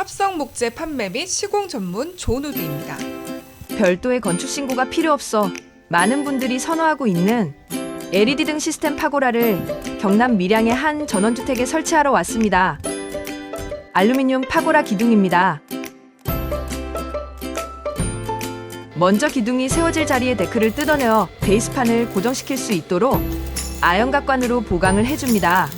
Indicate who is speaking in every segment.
Speaker 1: 합성 목재 판매 및 시공 전문 조누비입니다.
Speaker 2: 별도의 건축 신고가 필요 없어 많은 분들이 선호하고 있는 LED 등 시스템 파고라를 경남 밀양의 한 전원주택에 설치하러 왔습니다. 알루미늄 파고라 기둥입니다. 먼저 기둥이 세워질 자리에 데크를 뜯어내어 베이스판을 고정시킬 수 있도록 아연각관으로 보강을 해줍니다.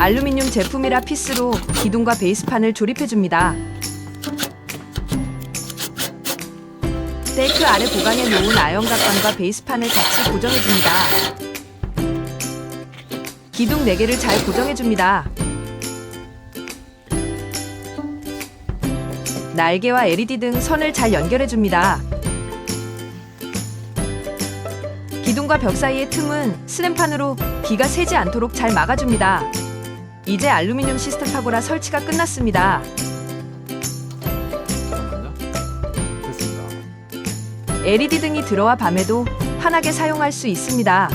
Speaker 2: 알루미늄 제품이라 피스로 기둥과 베이스판을 조립해줍니다. 데크 아래 보강해 놓은 아연각관과 베이스판을 같이 고정해줍니다. 기둥 4개를 잘 고정해줍니다. 날개와 LED 등 선을 잘 연결해줍니다. 기둥과 벽 사이의 틈은 스램판으로 비가 새지 않도록 잘 막아줍니다. 이제 알루미늄 시스템 파고라 설치가 끝났습니다.
Speaker 3: 됐습니다.
Speaker 2: LED 등이 들어와 밤에도 환하게 사용할 수 있습니다.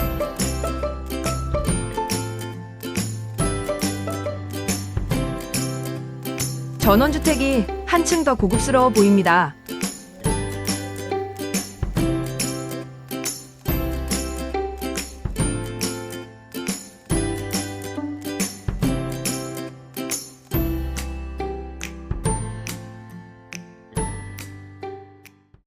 Speaker 2: 전원주택이 한층 더 고급스러워 보입니다.